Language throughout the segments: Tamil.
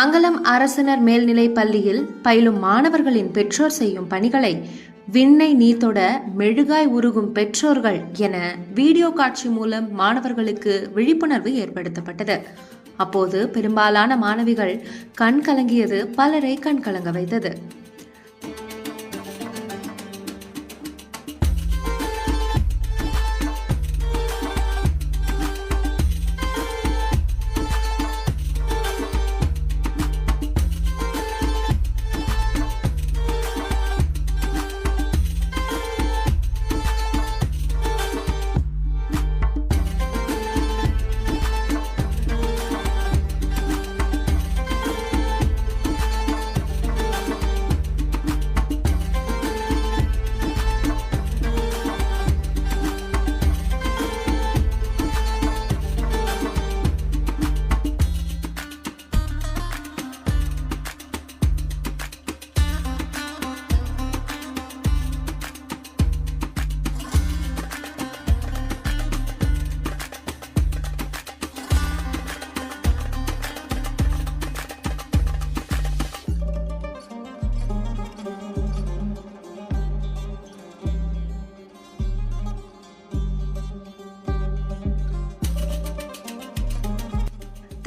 மங்களம் அரசினர் மேல்நிலை பள்ளியில் பயிலும் மாணவர்களின் பெற்றோர் செய்யும் பணிகளை விண்ணை நீத்தொட மெழுகாய் உருகும் பெற்றோர்கள் என வீடியோ காட்சி மூலம் மாணவர்களுக்கு விழிப்புணர்வு ஏற்படுத்தப்பட்டது. அப்போது பெரும்பாலான மாணவிகள் கண் கலங்கியது பலரை கண் கலங்க வைத்தது.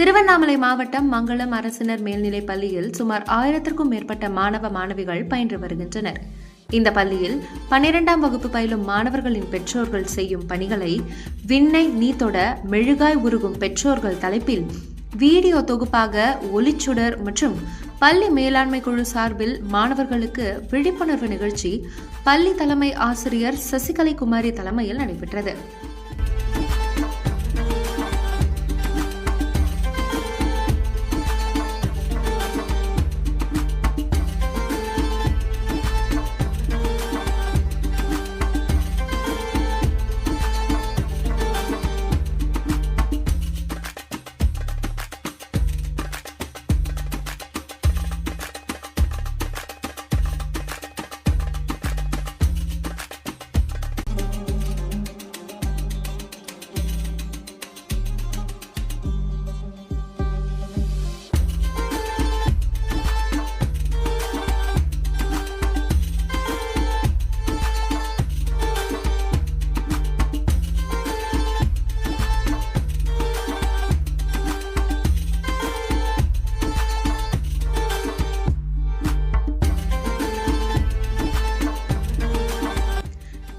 திருவண்ணாமலை மாவட்டம் மங்களம் அரசினர் மேல்நிலைப் பள்ளியில் சுமார் ஆயிரத்திற்கும் மேற்பட்ட மாணவ மாணவிகள் பயின்று வருகின்றனர். இந்த பள்ளியில் பன்னிரெண்டாம் வகுப்பு பயிலும் மாணவர்களின் பெற்றோர்கள் செய்யும் பணிகளை விண்ணை நீத்தொட மெழுகாய் உருகும் பெற்றோர்கள் தலைப்பில் வீடியோ தொகுப்பாக ஒளிச்சுடர் மற்றும் பள்ளி மேலாண்மை குழு சார்பில் மாணவர்களுக்கு விழிப்புணர்வு நிகழ்ச்சி பள்ளி தலைமை ஆசிரியர் சசிகலை குமாரி தலைமையில் நடைபெற்றது.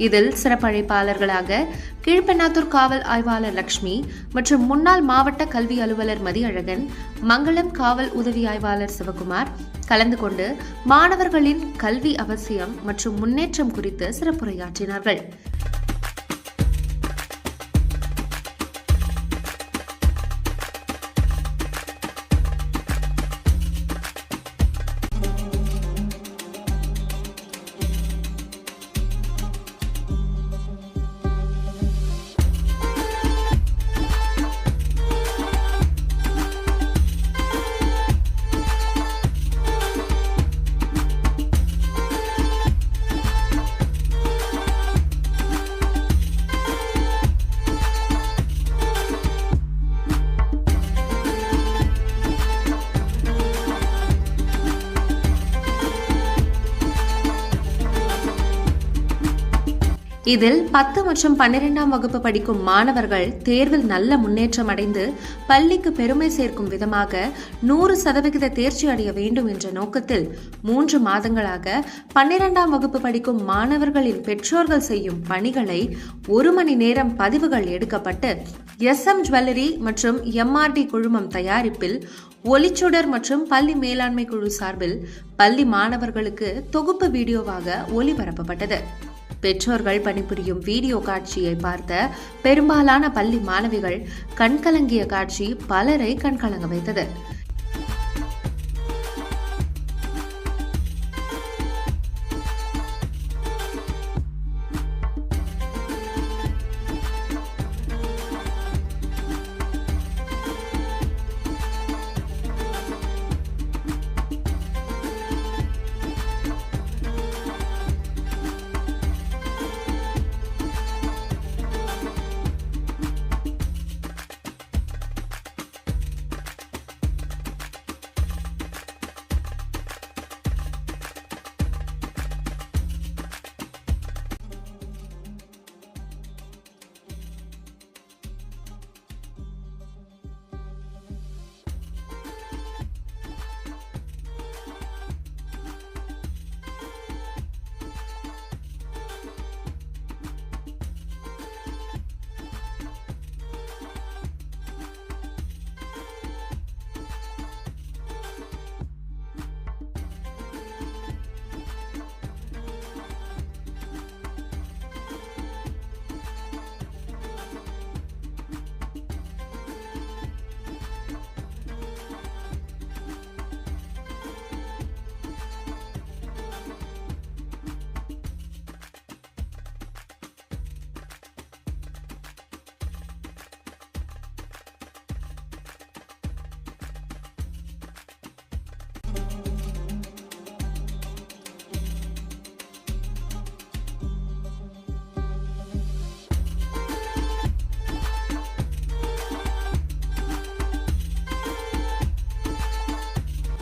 இதில் சிறப்பழைப்பாளர்களாக கீழ்பெண்ணாத்தூர் காவல் ஆய்வாளர் லட்சுமி மற்றும் முன்னாள் மாவட்ட கல்வி அலுவலர் மதியழகன் மங்களம் காவல் உதவி ஆய்வாளர் சிவகுமார் கலந்து கொண்டு மாணவர்களின் கல்வி அவசியம் மற்றும் முன்னேற்றம் குறித்து சிறப்புரையாற்றினார்கள். இதில் பத்து மற்றும் பன்னிரெண்டாம் வகுப்பு படிக்கும் மாணவர்கள் தேர்வில் நல்ல முன்னேற்றம் அடைந்து பள்ளிக்கு பெருமை சேர்க்கும் விதமாக நூறு சதவிகித தேர்ச்சி அடைய வேண்டும் என்ற நோக்கத்தில் மூன்று மாதங்களாக பன்னிரெண்டாம் வகுப்பு படிக்கும் மாணவர்களின் பெற்றோர்கள் செய்யும் பணிகளை ஒரு மணி நேரம் பதிவுகள் எடுக்கப்பட்டு எஸ் எம் ஜுவல்லரி மற்றும் எம்ஆர்டி குழுமம் தயாரிப்பில் ஒளிச்சுடர் மற்றும் பள்ளி மேலாண்மை குழு சார்பில் பள்ளி மாணவர்களுக்கு தொகுப்பு வீடியோவாக ஒளிபரப்பப்பட்டது பெற்றோர்கள் பணிபுரியும் வீடியோ காட்சியை பார்த்த பெரும்பாலான பள்ளி மாணவிகள் கண்கலங்கிய காட்சி பலரை கண்கலங்க வைத்தது.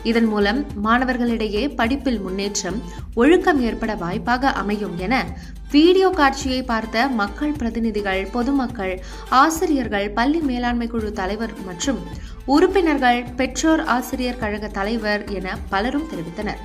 இதன் மூலம் மாணவர்களிடையே படிப்பில் முன்னேற்றம் ஒழுக்கம் ஏற்பட வாய்ப்பாக அமையும் என வீடியோ காட்சியை பார்த்த மக்கள் பிரதிநிதிகள் பொதுமக்கள் ஆசிரியர்கள் பள்ளி மேலாண்மை குழு தலைவர் மற்றும் உறுப்பினர்கள் பெற்றோர் ஆசிரியர் கழக தலைவர் என பலரும் தெரிவித்தனர்.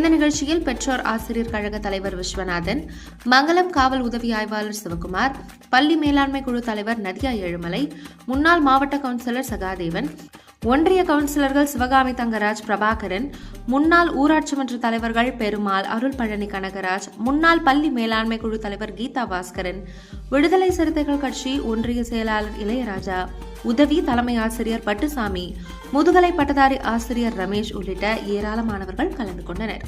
இந்த நிகழ்ச்சியில் பெற்றோர் ஆசிரியர் கழக தலைவர் விஸ்வநாதன் மங்களம் காவல் உதவி ஆய்வாளர் சிவகுமார் பள்ளி மேலாண்மை குழு தலைவர் நதியா ஏழுமலை முன்னாள் மாவட்ட கவுன்சிலர் சகாதேவன் ஒன்றிய கவுன்சிலர்கள் சிவகாமி தங்கராஜ் பிரபாகரன் முன்னாள் ஊராட்சி மன்ற தலைவர்கள் பெருமாள் அருள் பழனி கனகராஜ் முன்னாள் பள்ளி மேலாண்மை குழு தலைவர் கீதா பாஸ்கரன் விடுதலை சிறுத்தைகள் கட்சி ஒன்றிய செயலாளர் இளையராஜா உதவி தலைமை ஆசிரியர் பட்டுசாமி முதுகலை பட்டதாரி ஆசிரியர் ரமேஷ் உள்ளிட்ட ஏராளமானவர்கள் கலந்து கொண்டனர்.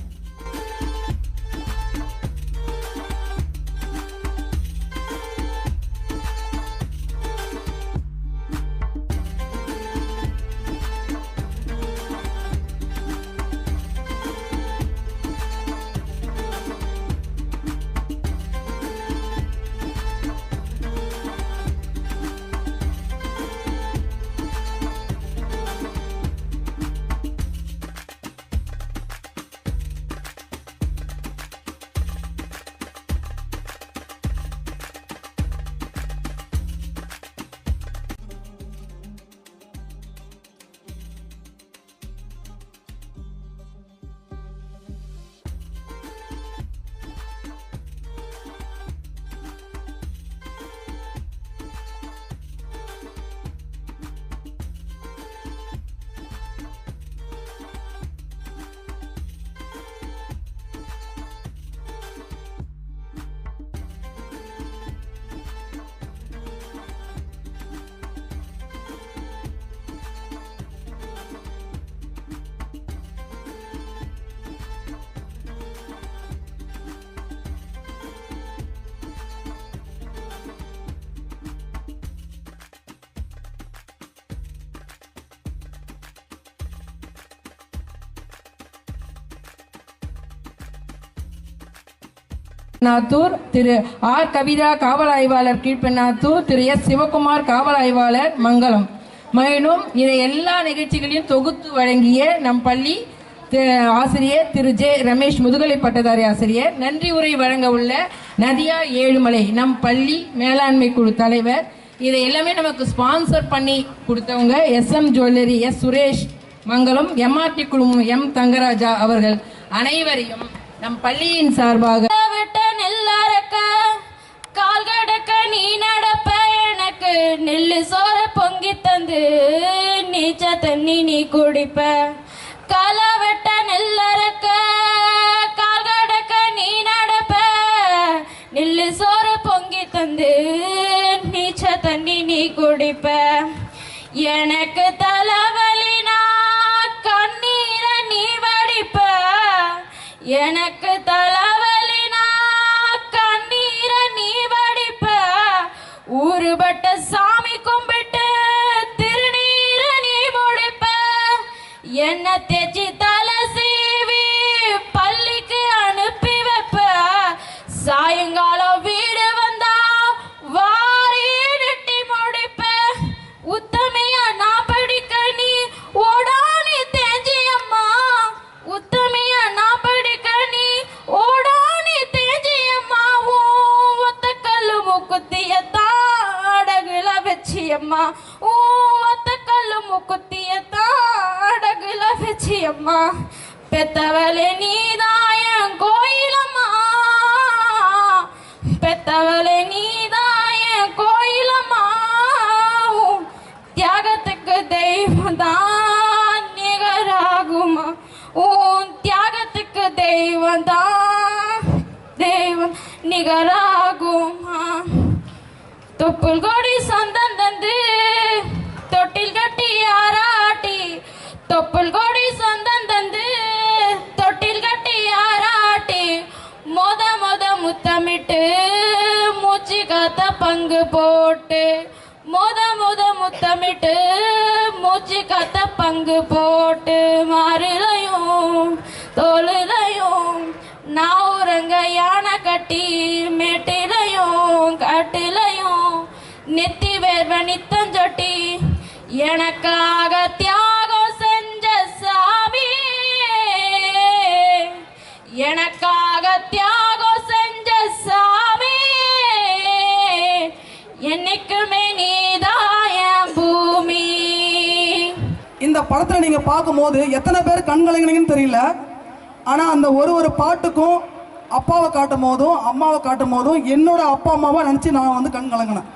நாத்தூர் திரு ஆர் கவிதா காவல் ஆய்வாளர் கீழ்பெண்ணாத்தூர் திரு எஸ் சிவகுமார் காவல் ஆய்வாளர் மங்களம். மேலும் இதை எல்லா நிகழ்ச்சிகளையும் தொகுத்து வழங்கிய நம் பள்ளி ஆசிரியர் திரு ஜே ரமேஷ் முதுகலை பட்டதாரி ஆசிரியர் நன்றி உரை வழங்க உள்ள நதியா ஏழுமலை நம் பள்ளி மேலாண்மை குழு தலைவர். இதை எல்லாமே நமக்கு ஸ்பான்சர் பண்ணி கொடுத்தவங்க S M jewellery S Suresh Mangalam MRT குழுமம் எம் தங்கராஜா அவர்கள் அனைவரையும் நம் பள்ளியின் சார்பாக. நெல்லு சோற பொங்கி தந்து நீச்ச தண்ணி நீ குடிப்ப. காலா வெட்ட நெல்லறக்க கால் கடக்க நீ நடப்ப. நெல்லு சோற பொங்கி தந்து நீச்ச தண்ணி நீ குடிப்ப. எனக்கு தலை நிகராகுமா தொப்புள் கொடி சொந்தம் தந்து தொட்டில் கட்டி ஆராட்டி. தொப்புள் கொடி சொந்தம் தந்து தொட்டில் கட்டி ஆராட்டி. மொத மொத முத்தமிட்டு மூச்சு காத்த பங்கு போட்டு. மொத மொத முத்தமிட்டு மூச்சு காத்த பங்கு போட்டு. மாறுலையும் தோலுலையும் நான் ஒருங்க யானை கட்டி மேட்டிலையும் கட்டிலையும் நெத்தி வேர்வ நித்தம் சொட்டி எனக்காக தியாகம் செஞ்ச சாமி. எனக்காக தியாகம் செஞ்ச சாமி. என்னைக்குமே நீதாய பூமி. இந்த படத்தில் நீங்கள் பார்க்கும்போது எத்தனை பேர் கண் தெரியல. ஆனால் அந்த ஒரு ஒரு பாட்டுக்கும் அப்பாவை காட்டும் போதும் அம்மாவை காட்டும் போதும் என்னோட அப்பா அம்மாவை நினச்சி நான் வந்து கண் கலங்கினேன்.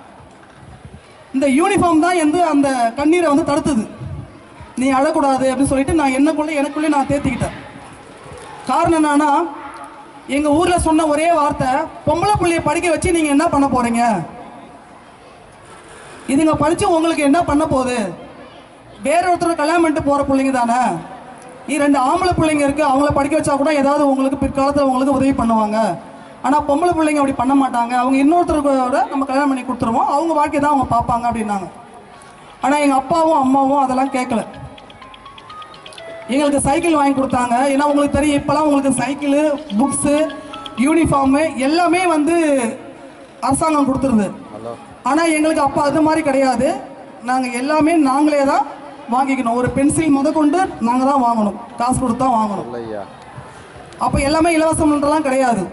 இந்த யூனிஃபார்ம் தான் வந்து அந்த கண்ணீரை வந்து தடுத்தது. நீ அழக்கூடாது அப்படின்னு சொல்லிட்டு நான் என்னக்குள்ளே எனக்குள்ளே நான் தேர்த்திக்கிட்டேன் காரணம் என்னன்னா எங்கள் ஊரில் சொன்ன ஒரே வார்த்தை பொம்பளை பிள்ளைய படிக்க வச்சு நீங்கள் என்ன பண்ண போகிறீங்க இதுங்க படித்து உங்களுக்கு என்ன பண்ண போகுது? வேற ஒருத்தர் கல்யாணம் பண்ணிட்டு போகிற பிள்ளைங்க தானே? ரெண்டு ஆம்பளை பிள்ளைங்க இருக்குது அவங்கள படிக்க வச்சா கூட ஏதாவது உங்களுக்கு பிற்காலத்தில் உங்களுக்கு உதவி பண்ணுவாங்க. ஆனால் பொம்பளை பிள்ளைங்க அப்படி பண்ண மாட்டாங்க. அவங்க இன்னொருத்தரோட நம்ம கல்யாணம் பண்ணி கொடுத்துருவோம். அவங்க வாழ்க்கை தான் அவங்க பார்ப்பாங்க அப்படின்னாங்க. ஆனால் எங்கள் அப்பாவும் அம்மாவும் அதெல்லாம் கேட்கல. எங்களுக்கு சைக்கிள் வாங்கி கொடுத்தாங்க. ஏன்னா உங்களுக்கு தெரியும் இப்போலாம் உங்களுக்கு சைக்கிளு புக்ஸு யூனிஃபார்மு எல்லாமே வந்து அரசாங்கம் கொடுத்துருது. ஆனால் எங்களுக்கு அப்போ அது மாதிரி கிடையாது. நாங்கள் எல்லாமே நாங்களே தான் வாங்கிக்கணும். ஒரு பென்சில் முத கொண்டு நாங்கள் தான் வாங்கணும். காசு கொடுத்து தான் வாங்கணும் அப்போ எல்லாமே இலவசம்ன்றலாம் கிடையாது.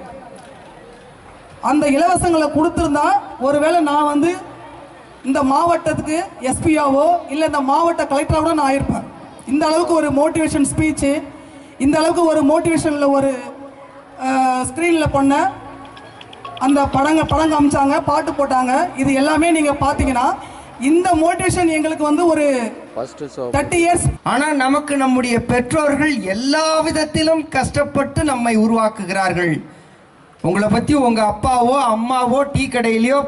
அந்த இலவசங்களை கொடுத்துருந்தா ஒருவேளை நான் வந்து இந்த மாவட்டத்துக்கு எஸ்பியாவோ இல்லை இந்த மாவட்ட கலெக்டராக நான் ஆயிருப்பேன். இந்த அளவுக்கு ஒரு மோட்டிவேஷன் ஸ்பீச்சு இந்த அளவுக்கு ஒரு மோட்டிவேஷனில் ஒரு ஸ்க்ரீனில் பண்ண அந்த படங்க படம் காமிச்சாங்க பாட்டு போட்டாங்க. இது எல்லாமே நீங்கள் பார்த்தீங்கன்னா இந்த மோட்டிவேஷன் எங்களுக்கு வந்து ஒரு தேர்ட்டி இயர்ஸ் ஆனா நமக்கு நம்முடைய பெற்றோர்கள் எல்லா விதத்திலும் கஷ்டப்பட்டு நம்மை உருவாக்குகிறார்கள். உங்களை பத்தி உங்க அப்பாவோ அம்மாவோ டீ கடையிலையோ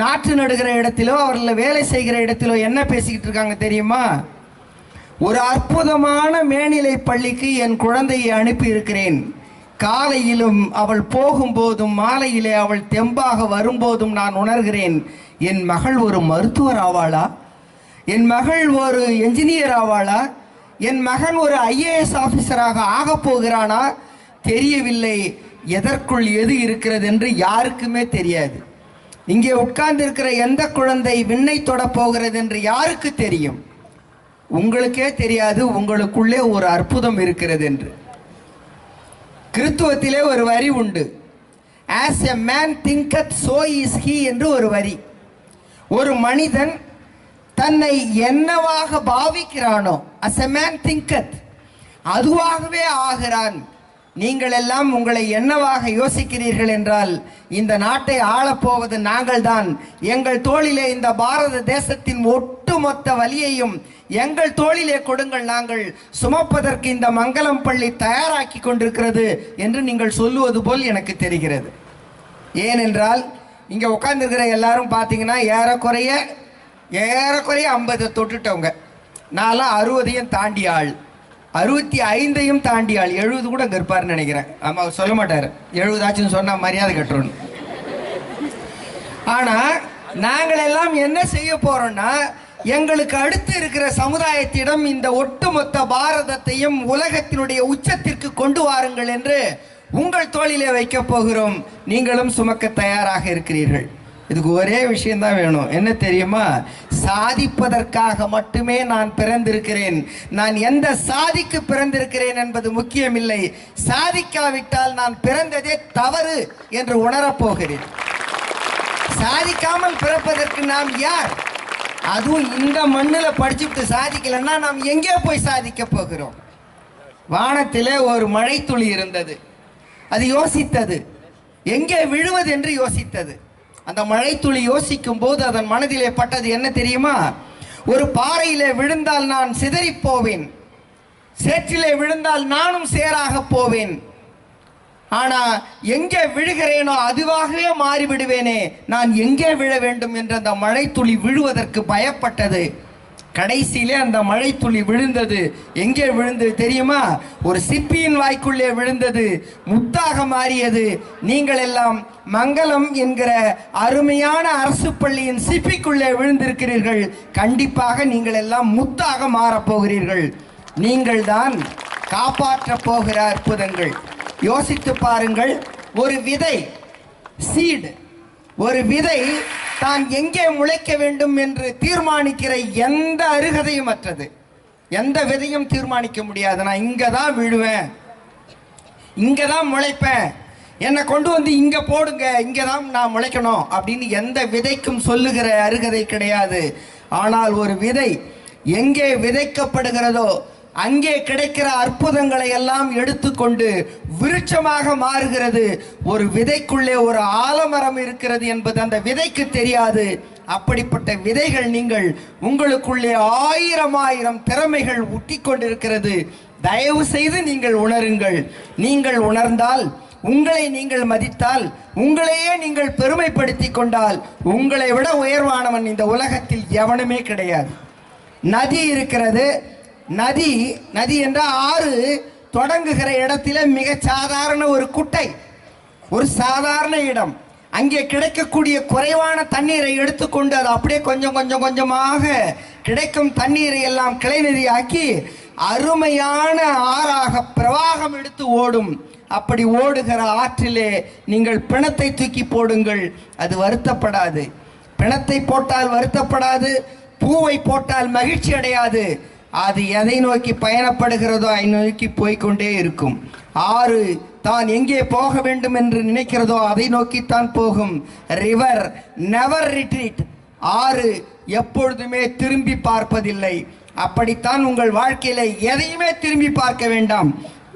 நாற்று நடுகிற இடத்திலோ அவர்கள் வேலை செய்கிற இடத்திலோ என்ன பேசிக்கிட்டு இருக்காங்க தெரியுமா? ஒரு அற்புதமான மேல்நிலை பள்ளிக்கு என் குழந்தையை அனுப்பி இருக்கிறேன். காலையிலும் அவள் போகும்போதும் மாலையிலே அவள் தெம்பாக வரும்போதும் நான் உணர்கிறேன். என் மகள் ஒரு மருத்துவர் ஆவாளா? என் மகள் ஒரு என்ஜினியர் ஆவாளா? என் மகன் ஒரு ஐஏஎஸ் ஆஃபீஸராக ஆகப் போகிறானா? தெரியவில்லை. எதற்குள் எது இருக்கிறது என்று யாருக்குமே தெரியாது. இங்கே உட்கார்ந்திருக்கிற எந்த குழந்தை விண்ணை தொடப் போகிறது என்று யாருக்கு தெரியும்? உங்களுக்கே தெரியாது உங்களுக்குள்ளே ஒரு அற்புதம் இருக்கிறது என்று. கிறித்துவத்திலே ஒரு வரி உண்டு. As a man thinketh so is he என்று ஒரு வரி. ஒரு மனிதன் தன்னை என்னவாக பாவிக்கிறானோ அஸ் எ மேன் திங்கத் அதுவாகவே ஆகிறான். நீங்கள் எல்லாம் உங்களை என்னவாக யோசிக்கிறீர்கள் என்றால் இந்த நாட்டை ஆளப்போவது நாங்கள்தான். எங்கள் தோளிலே இந்த பாரத தேசத்தின் ஒட்டுமொத்த வலியையும் எங்கள் தோளிலே கொடுங்கள் நாங்கள். சுமப்பதற்கு இந்த மங்களம் பள்ளி தயாராக்கி கொண்டிருக்கிறது என்று நீங்கள் சொல்லுவது போல் எனக்கு தெரிகிறது. ஏனென்றால் இங்கே உட்காந்துருக்கிற எல்லாரும் பார்த்தீங்கன்னா ஏறக்குறைய ஏறக்குறைய ஐம்பதை தொட்டுட்டவங்க. நான்லாம் அறுபதையும் தாண்டி ஆள். அறுபத்தி ஐந்தையும் தாண்டி ஆள். எழுபது கூட அங்கே இருப்பார்னு நினைக்கிறேன் ஆமாம் சொல்ல மாட்டார். எழுபதாச்சுன்னு சொன்னால் மரியாதை கட்டுறோன்னு ஆனால் நாங்கள் எல்லாம் என்ன செய்ய போகிறோன்னா எங்களுக்கு அடுத்து இருக்கிற சமுதாயத்திடம் இந்த ஒட்டுமொத்த பாரதத்தையும் உலகத்தினுடைய உச்சத்திற்கு கொண்டு வாருங்கள் என்று உங்கள் தோளிலே வைக்க போகிறோம். நீங்களும் சுமக்க தயாராக இருக்கிறீர்கள். இதுக்கு ஒரே விஷயம்தான் வேணும். என்ன தெரியுமா? சாதிப்பதற்காக மட்டுமே நான் பிறந்திருக்கிறேன். நான் எந்த சாதிக்கு பிறந்திருக்கிறேன் என்பது முக்கியமில்லை. சாதிக்காவிட்டால் நான் பிறந்ததே தவறு என்று உணரப்போகிறேன் சாதிக்காமல் பிறப்பதற்கு நாம் யார்? அதுவும் இந்த மண்ணில் படிச்சுட்டு சாதிக்கலைன்னா நாம் எங்கே போய் சாதிக்க போகிறோம்? வானத்திலே ஒரு மழைத்துளி இருந்தது. அது யோசித்தது. எங்கே விழுவது என்று யோசித்தது. அந்த மழைத்துளி யோசிக்கும் போது அதன் மனதிலே பட்டது என்ன தெரியுமா? ஒரு பாறையிலே விழுந்தால் நான் சிதறிப் போவேன். சேற்றிலே விழுந்தால் நானும் சேராக போவேன். ஆனா எங்கே விழுகிறேனோ அதுவாகவே மாறிவிடுவேனே. நான் எங்கே விழ வேண்டும் என்று அந்த மழைத்துளி விழுவதற்கு பயப்பட்டது. கடைசியிலே அந்த மழைத்துளி விழுந்தது. எங்கே விழுந்தது தெரியுமா? ஒரு சிப்பியின் வாய்க்குள்ளே விழுந்தது. முத்தாக மாறியது. நீங்கள் எல்லாம் மங்களம் என்கிற அருமையான அரசு பள்ளியின் சிப்பிக்குள்ளே விழுந்திருக்கிறீர்கள். கண்டிப்பாக நீங்கள் எல்லாம் முத்தாக மாறப் போகிறீர்கள். நீங்கள் தான் காப்பாற்றப் போகிற அற்புதங்கள். யோசித்து பாருங்கள் ஒரு விதை சீடு ஒரு விதை தான் எங்கே முளைக்க வேண்டும் என்று தீர்மானிக்கிற எந்த அருகதையும் அற்றது எந்த விதையும் தீர்மானிக்க முடியாது. நான் இங்கே தான் விழுவேன். இங்கே தான் முளைப்பேன். என்னை கொண்டு வந்து இங்கே போடுங்க. இங்கே தான் நான் முளைக்கணும் அப்படின்னு எந்த விதைக்கும் சொல்லுகிற அருகதை கிடையாது. ஆனால் ஒரு விதை எங்கே விதைக்கப்படுகிறதோ அங்கே கிடைக்கிற அற்புதங்களை எல்லாம் எடுத்துக்கொண்டு விருட்சமாக மாறுகிறது. ஒரு விதைக்குள்ளே ஒரு ஆலமரம் இருக்கிறது என்பது அந்த விதைக்கு தெரியாது. அப்படிப்பட்ட விதைகள் நீங்கள் உங்களுக்குள்ளே ஆயிரம் ஆயிரம் திறமைகள் ஊட்டி கொண்டிருக்கிறது. தயவு செய்து நீங்கள் உணருங்கள். நீங்கள் உணர்ந்தால் உங்களை நீங்கள் மதித்தால் உங்களையே நீங்கள் பெருமைப்படுத்தி கொண்டால் உங்களை விட உயர்வானவன் இந்த உலகத்தில் எவனுமே கிடையாது. நதி இருக்கிறது நதி நதி என்ற ஆறு தொடங்குகிற இடத்துல மிக சாதாரண ஒரு குட்டை ஒரு சாதாரண இடம். அங்கே கிடைக்கக்கூடிய குறைவான தண்ணீரை எடுத்துக்கொண்டு அது அப்படியே கொஞ்சம் கொஞ்சம் கொஞ்சமாக கிடைக்கும் தண்ணீரை எல்லாம் கிளைநதியாக்கி அருமையான ஆறாக பிரவாகம் எடுத்து ஓடும். அப்படி ஓடுகிற ஆற்றிலே நீங்கள் பிணத்தை தூக்கி போடுங்கள் அது வருத்தப்படாது. பிணத்தை போட்டால் வருத்தப்படாது பூவை போட்டால் மகிழ்ச்சி அடையாது. அது எதை நோக்கி பயணப்படுகிறதோ அதை நோக்கி போய்க்கொண்டே இருக்கும். ஆறு தான் எங்கே போக வேண்டும் என்று நினைக்கிறதோ அதை நோக்கித்தான் போகும். ரிவர் நெவர் ரிட்ரீட் ஆறு எப்பொழுதுமே திரும்பி பார்ப்பதில்லை. அப்படித்தான் உங்கள் வாழ்க்கையில எதையுமே திரும்பி பார்க்க வேண்டாம்.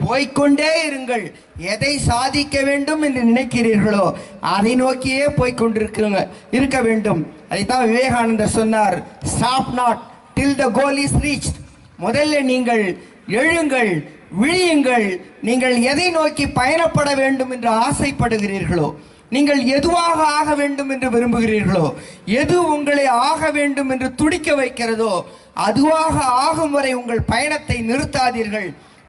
போய்கொண்டே இருங்கள். எதை சாதிக்க வேண்டும் என்று நினைக்கிறீர்களோ அதை நோக்கியே போய்கொண்டிருக்கிறவங்க இருக்க வேண்டும். அதைத்தான் விவேகானந்தர் சொன்னார் stop not till the goal is reach முதல்ல நீங்கள் எழுங்கள் விழியுங்கள். நீங்கள் எதை நோக்கி பயணப்பட வேண்டும் என்று ஆசைப்படுகிறீர்களோ நீங்கள் எதுவாக ஆக வேண்டும் என்று விரும்புகிறீர்களோ எது உங்களை ஆக வேண்டும் என்று துடிக்க வைக்கிறதோ அதுவாக ஆகும் வரை உங்கள் பயணத்தை நிறுத்தாதீர்கள்.